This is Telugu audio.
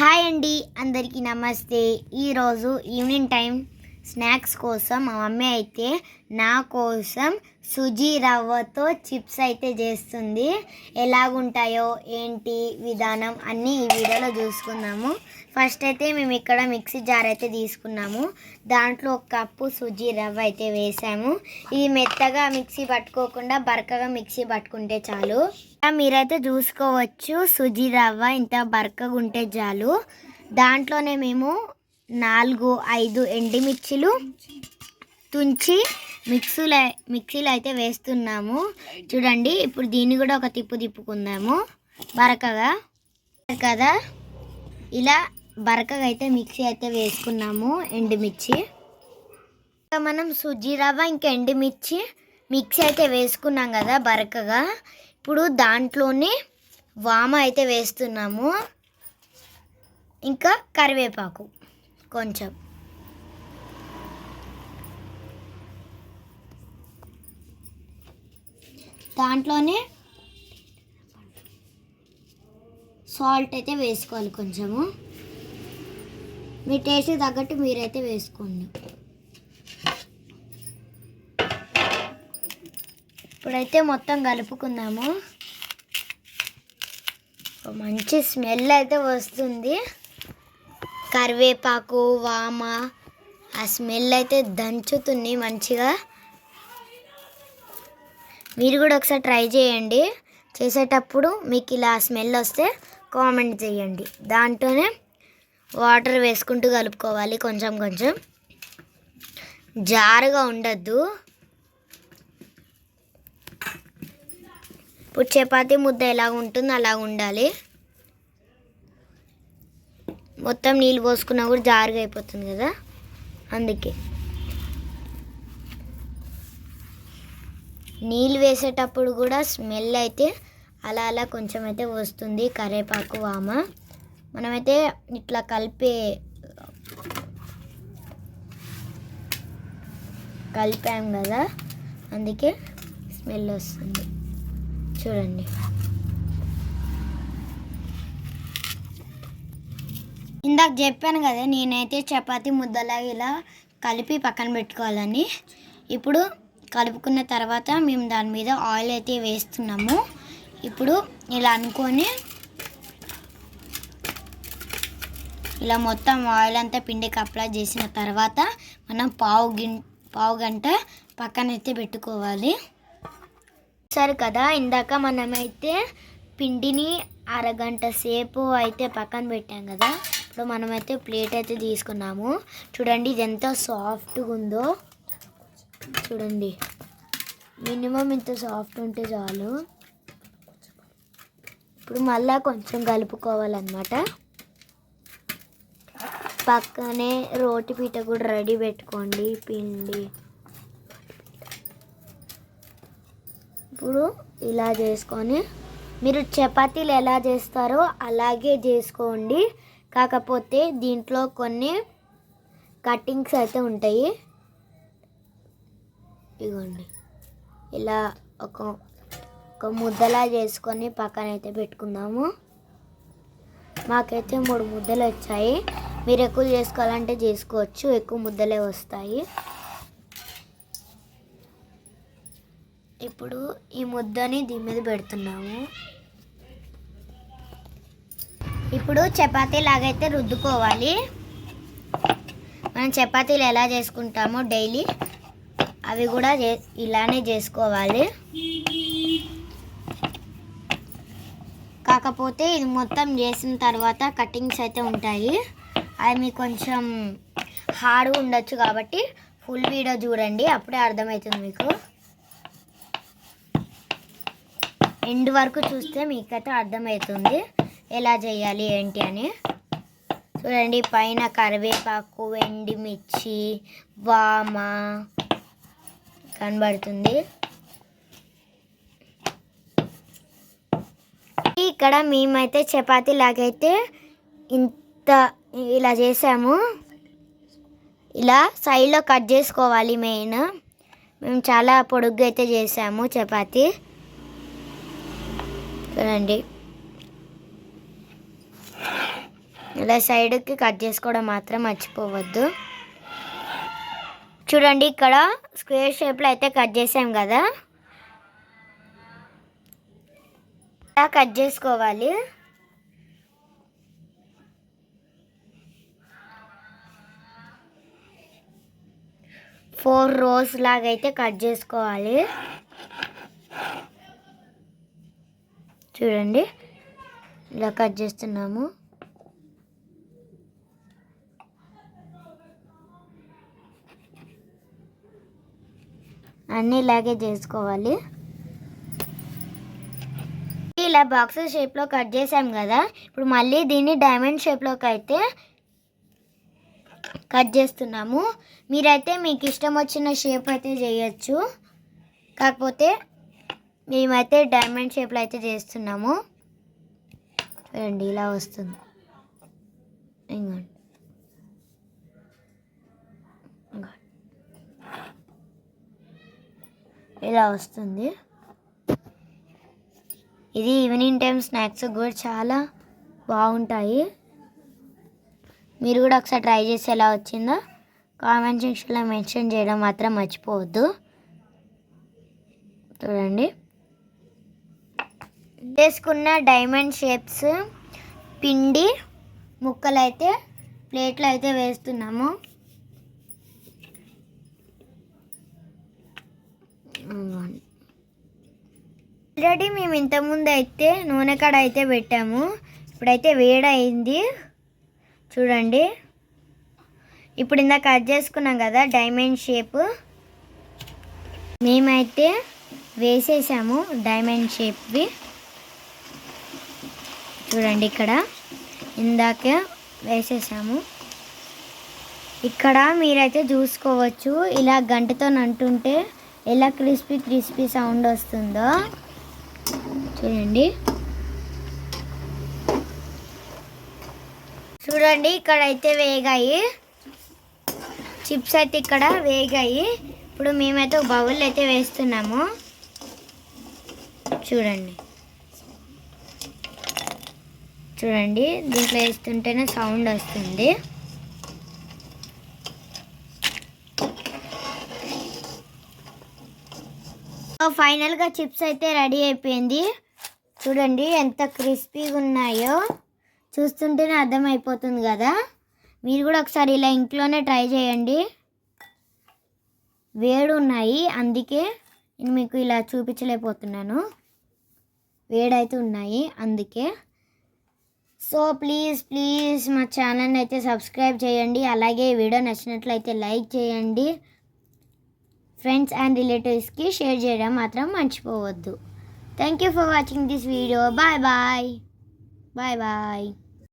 హాయ్ అండి అందరికీ నమస్తే. ఈరోజు ఈవినింగ్ టైం స్నాక్స్ కోసం మా మమ్మీ అయితే నా కోసం సుజీ రవ్వతో చిప్స్ అయితే చేస్తుంది. ఎలాగుంటాయో ఏంటి విధానం అన్నీ ఈ వీడియోలో చూసుకుందాము. ఫస్ట్ అయితే మేము ఇక్కడ మిక్సీ జార్ అయితే తీసుకున్నాము. దాంట్లో ఒక కప్పు సుజీ రవ్వ అయితే వేసాము. ఇది మెత్తగా మిక్సీ పట్టుకోకుండా బరకగా మిక్సీ పట్టుకుంటే చాలు. మీరైతే చూసుకోవచ్చు. సుజీ రవ్వ ఇంత బరకగా ఉంటే చాలు. దాంట్లోనే మేము నాలుగు ఐదు ఎండిమిర్చిలు తుంచి మిక్సీలో మిక్సీలో అయితే వేస్తున్నాము. చూడండి ఇప్పుడు దీన్ని కూడా ఒక తిప్పు తిప్పుకుందాము. బరకగా. కదా ఇలా బరకగా అయితే మిక్సీ అయితే వేసుకున్నాము ఎండుమిర్చి. ఇంకా మనం సుజీ రవ్వ ఇంకా ఎండుమిర్చి మిక్సీ అయితే వేసుకున్నాం కదా బరకగా. ఇప్పుడు దాంట్లోనే వామ అయితే వేస్తున్నాము. ఇంకా కరివేపాకు కొంచెం. దాంట్లోనే సాల్ట్ అయితే వేసుకోవాలి కొంచెము. మీ టేస్ట్ తగ్గట్టు మీరైతే వేసుకోండి. ఇప్పుడైతే మొత్తం కలుపుకుందాము. మంచి స్మెల్ అయితే వస్తుంది. కరివేపాకు వామ ఆ స్మెల్ అయితే దంచుతుంది మంచిగా. మీరు కూడా ఒకసారి ట్రై చేయండి. చేసేటప్పుడు మీకు ఇలా స్మెల్ వస్తే కామెంట్ చేయండి. దాంట్లోనే వాటర్ వేసుకుంటూ కలుపుకోవాలి కొంచెం కొంచెం. జారుగా ఉండద్దు. ఇప్పుడు చపాతీ ముద్ద ఎలా ఉంటుందో అలా ఉండాలి. మొత్తం నీళ్ళు పోసుకున్నా కూడా జారుగా అయిపోతుంది కదా. అందుకే. నీళ్ళు వేసేటప్పుడు కూడా స్మెల్ అయితే అలా అలా కొంచెం అయితే వస్తుంది. కరేపాకు వామ. మనమైతే ఇట్లా కలిపే కలిపాం కదా. అందుకే స్మెల్ వస్తుంది. చూడండి. ఇందాక చెప్పాను కదా నేనైతే చపాతి ముద్దలాగా ఇలా కలిపి పక్కన పెట్టుకోవాలని. ఇప్పుడు కలుపుకున్న తర్వాత మేము దాని మీద ఆయిల్ అయితే వేస్తున్నాము. ఇప్పుడు ఇలా అనుకొని ఇలా మొత్తం ఆయిల్ అంతా పిండికి అప్లై చేసిన తర్వాత మనం పావు గిన్ పావు గంట పక్కన అయితే పెట్టుకోవాలి. సరే కదా. ఇందాక మనమైతే పిండిని అరగంట సేపు అయితే పక్కన పెట్టాం కదా. ఇప్పుడు మనమైతే ప్లేట్ అయితే తీసుకున్నాము. చూడండి ఇది ఎంత సాఫ్ట్గా ఉందో. చూడండి. మినిమం ఇంత సాఫ్ట్ ఉంటే చాలు. ఇప్పుడు మళ్ళా కొంచెం కలుపుకోవాలన్నమాట. పక్కనే రోటి పీట కూడా రెడీ పెట్టుకోండి. పిండి. ఇప్పుడు ఇలా చేసుకొని మీరు చపాతీలు ఎలా చేస్తారో అలాగే చేసుకోండి. కాకపోతే దీంట్లో కొన్ని కట్టింగ్స్ అయితే ఉంటాయి. ఇగోండి. ఇలా ఒక ఒక ముద్దలా చేసుకొని పక్కన అయితే పెట్టుకుందాము. మాకైతే మూడు ముద్దలు వచ్చాయి. మీరు ఎక్కువ చేసుకోవాలంటే చేసుకోవచ్చు. ఎక్కువ ముద్దలే వస్తాయి. ఇప్పుడు ఈ ముద్దని దీని మీద పెడుతున్నాము. ఇప్పుడు చపాతీ లాగైతే రుద్దుకోవాలి. మనం చపాతీలు ఎలా చేసుకుంటామో డైలీ అవి కూడా ఇలానే చేసుకోవాలి. కాకపోతే ఇది మొత్తం చేసిన తర్వాత కటింగ్స్ అయితే ఉంటాయి. అవి మీకు కొంచెం హార్డ్గా ఉండొచ్చు కాబట్టి ఫుల్ వీడియో చూడండి అప్పుడే అర్థమవుతుంది మీకు. ఎండ్ వరకు చూస్తే మీకైతే అర్థమవుతుంది. ఎలా చేయాలి ఏంటి అని. చూడండి పైన కరివేపాకు ఎండిమిర్చి వామ కనబడుతుంది. ఇక్కడ మేమైతే చపాతీ లాగైతే ఇంత ఇలా చేసాము. ఇలా సైడ్లో కట్ చేసుకోవాలి మెయిన్. మేము చాలా పొడుగ్గా అయితే చేసాము చపాతీ. చూడండి ఇలా సైడ్కి కట్ చేసుకోవడం మాత్రం మర్చిపోవద్దు. చూడండి ఇక్కడ స్క్వేర్ షేప్లో అయితే కట్ చేసాం కదా. ఇలా కట్ చేసుకోవాలి. ఫోర్ రోస్ లాగా అయితే కట్ చేసుకోవాలి. చూడండి. ఇలా కట్ చేస్తున్నాము. అన్నీ ఇలాగే చేసుకోవాలి. ఇలా బాక్స్ షేప్లో కట్ చేసాం కదా. ఇప్పుడు మళ్ళీ దీన్ని డైమండ్ షేప్లోకి అయితే కట్ చేస్తున్నాము. మీరైతే మీకు ఇష్టం వచ్చిన షేప్ అయితే చేయొచ్చు. కాకపోతే మేమైతే డైమండ్ షేప్లో అయితే చేస్తున్నాము. చూడండి ఇలా వస్తుంది. ఇంకోండి ఇంకోండి. ఇలా వస్తుంది. ఇది ఈవినింగ్ టైం స్నాక్స్ కూడా చాలా బాగుంటాయి. మీరు కూడా ఒకసారి ట్రై చేసి ఎలా వచ్చిందో కామెంట్ సెక్షన్లో మెన్షన్ చేయడం మాత్రం మర్చిపోవద్దు. చూడండి. చేసుకున్న డైమండ్ షేప్స్ పిండి ముక్కలు అయితే ప్లేట్లు అయితే వేస్తున్నాము. ఆల్రెడీ మేము ఇంతకుముందు అయితే నూనె కాడ అయితే పెట్టాము. ఇప్పుడైతే వేడయింది చూడండి. ఇప్పుడు ఇందాక కట్ చేసుకున్నాం కదా డైమండ్ షేప్ మేమైతే వేసేసాము డైమండ్ షేప్వి చూడండి ఇక్కడ. ఇందాక వేసేసాము. ఇక్కడ మీరైతే చూసుకోవచ్చు. ఇలా గంటతో అంటుంటే ఎలా క్రిస్పీ క్రిస్పీ సౌండ్ వస్తుందో. చూడండి. చూడండి ఇక్కడ అయితే వేగాయి. చిప్స్ అయితే ఇక్కడ వేగాయి. ఇప్పుడు మేమైతే బౌల్ అయితే వేస్తున్నాము. చూడండి. చూడండి దీంట్లో వేస్తుంటేనే సౌండ్ వస్తుంది. ఫైనల్గా చిప్స్ అయితే రెడీ అయిపోయింది. చూడండి ఎంత క్రిస్పీగా ఉన్నాయో. చూస్తుంటేనే అర్థమైపోతుంది కదా. మీరు కూడా ఒకసారి ఇలా ఇంట్లోనే ట్రై చేయండి. వేడి ఉన్నాయి అందుకే నేను మీకు ఇలా చూపించలేకపోతున్నాను. వేడైతే ఉన్నాయి అందుకే. సో ప్లీజ్ ప్లీజ్ మా ఛానల్ని అయితే సబ్స్క్రైబ్ చేయండి. అలాగే ఈ వీడియో నచ్చినట్లయితే లైక్ చేయండి. ఫ్రెండ్స్ అండ్ రిలేటివ్స్కి షేర్ చేయడం మాత్రం మర్చిపోవద్దు. Thank you for watching this video bye bye bye bye